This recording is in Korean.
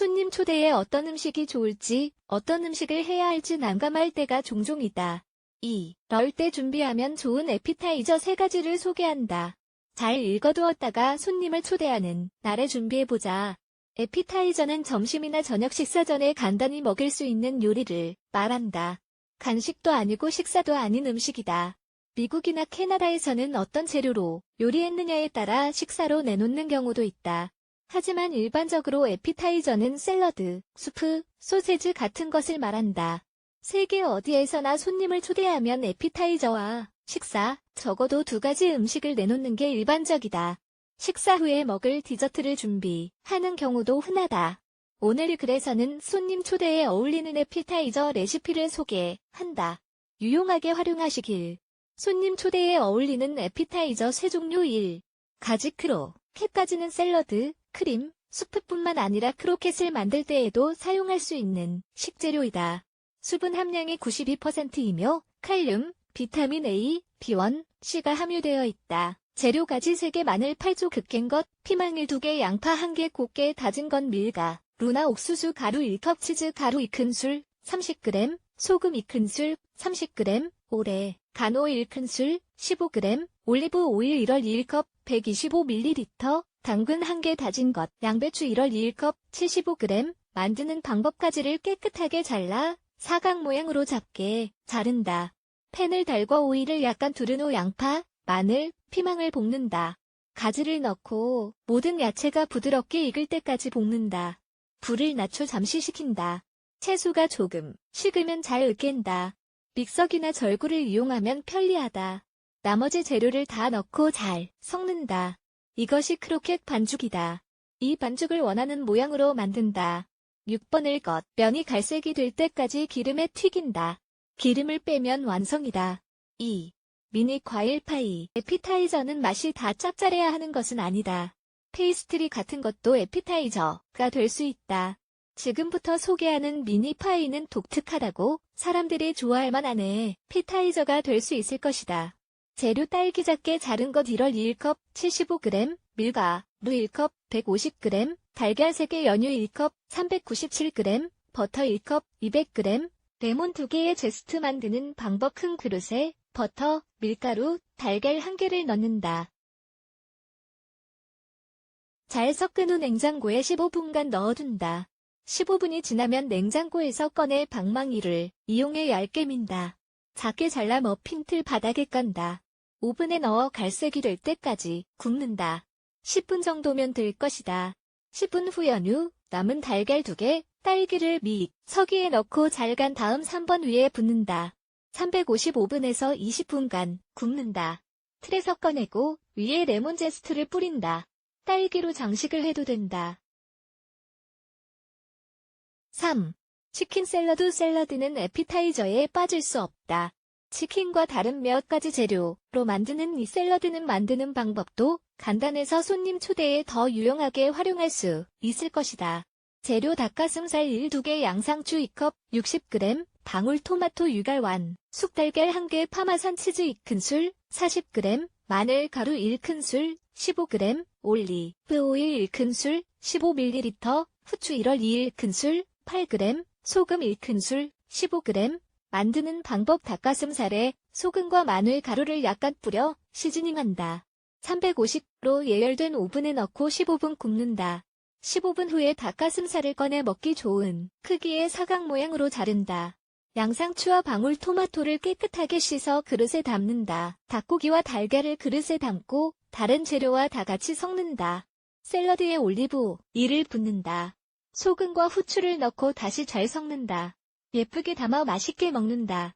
손님 초대에 어떤 음식이 좋을지, 어떤 음식을 해야 할지 난감할 때가 종종 있다. 2. 럴 때 준비하면 좋은 에피타이저 3가지를 소개한다. 잘 읽어두었다가 손님을 초대하는 날에 준비해보자. 에피타이저는 점심이나 저녁 식사 전에 간단히 먹일 수 있는 요리를 말한다. 간식도 아니고 식사도 아닌 음식이다. 미국이나 캐나다에서는 어떤 재료로 요리했느냐에 따라 식사로 내놓는 경우도 있다. 하지만 일반적으로 에피타이저는 샐러드, 수프, 소세지 같은 것을 말한다. 세계 어디에서나 손님을 초대하면 에피타이저와 식사, 적어도 두 가지 음식을 내놓는 게 일반적이다. 식사 후에 먹을 디저트를 준비하는 경우도 흔하다. 오늘 글에서는 손님 초대에 어울리는 에피타이저 레시피를 소개한다. 유용하게 활용하시길. 손님 초대에 어울리는 에피타이저 세 종류 1. 가지크로, 캣까지는 샐러드, 크림, 수프뿐만 아니라 크로켓을 만들 때에도 사용할 수 있는 식재료이다. 수분 함량이 92%이며 칼륨, 비타민 A, B1, C가 함유되어 있다. 재료 가지 3개 마늘 8조 극깬 것, 피망 1-2개 양파 1개 곱게 다진 건 밀가, 루나 옥수수 가루 1컵 치즈 가루 2큰술, 30g, 소금 2큰술, 30g, 오레, 간호 1큰술, 15g, 올리브 오일 1월 1컵, 125ml, 당근 1개 다진 것, 양배추 1월 1컵, 75g, 만드는 방법까지를 깨끗하게 잘라 사각 모양으로 잡게 자른다. 팬을 달궈 오일을 약간 두른 후 양파, 마늘, 피망을 볶는다. 가지를 넣고 모든 야채가 부드럽게 익을 때까지 볶는다. 불을 낮춰 잠시 식힌다. 채소가 조금 식으면 잘 으깬다. 믹서기나 절구를 이용하면 편리하다. 나머지 재료를 다 넣고 잘 섞는다. 이것이 크로켓 반죽이다. 이 반죽을 원하는 모양으로 만든다. 6번을 것, 면이 갈색이 될 때까지 기름에 튀긴다. 기름을 빼면 완성이다. 2. 미니 과일 파이. 에피타이저는 맛이 다 짭짤해야 하는 것은 아니다. 페이스트리 같은 것도 에피타이저가 될 수 있다. 지금부터 소개하는 미니 파이는 독특하다고 사람들이 좋아할 만한 피타이저가 될 수 있을 것이다. 재료 딸기 작게 자른 것 1월 1컵 75g, 밀가, 루 1컵 150g, 달걀 3개 연유 1컵 397g, 버터 1컵 200g, 레몬 2개의 제스트 만드는 방법 큰 그릇에 버터, 밀가루, 달걀 1개를 넣는다. 잘 섞은 후 냉장고에 15분간 넣어둔다. 15분이 지나면 냉장고에서 꺼내 방망이를 이용해 얇게 민다. 작게 잘라 머핀 틀 바닥에 깐다. 오븐에 넣어 갈색이 될 때까지 굽는다. 10분 정도면 될 것이다. 10분 후 연유, 남은 달걀 2개, 딸기를 믹, 서기에 넣고 잘 간 다음 3번 위에 붓는다. 355분에서 20분간 굽는다. 틀에서 꺼내고 위에 레몬 제스트를 뿌린다. 딸기로 장식을 해도 된다. 3. 치킨 샐러드 샐러드는 에피타이저에 빠질 수 없다. 치킨과 다른 몇 가지 재료로 만드는 이 샐러드는 만드는 방법도 간단해서 손님 초대에 더 유용하게 활용할 수 있을 것이다. 재료 닭가슴살 1, 2개 양상추 2컵 60g, 방울토마토 유갈완, 쑥달걀 1개 파마산 치즈 2큰술, 40g, 마늘 가루 1큰술, 15g, 올리브 오일 1큰술, 15ml, 후추 1월 2일 큰술, 8g, 소금 1큰술, 15g, 만드는 방법 닭가슴살에 소금과 마늘 가루를 약간 뿌려 시즈닝한다. 350로 예열된 오븐에 넣고 15분 굽는다. 15분 후에 닭가슴살을 꺼내 먹기 좋은 크기의 사각 모양으로 자른다. 양상추와 방울토마토를 깨끗하게 씻어 그릇에 담는다. 닭고기와 달걀을 그릇에 담고 다른 재료와 다 같이 섞는다. 샐러드에 올리브 이를 붓는다. 소금과 후추를 넣고 다시 잘 섞는다. 예쁘게 담아 맛있게 먹는다.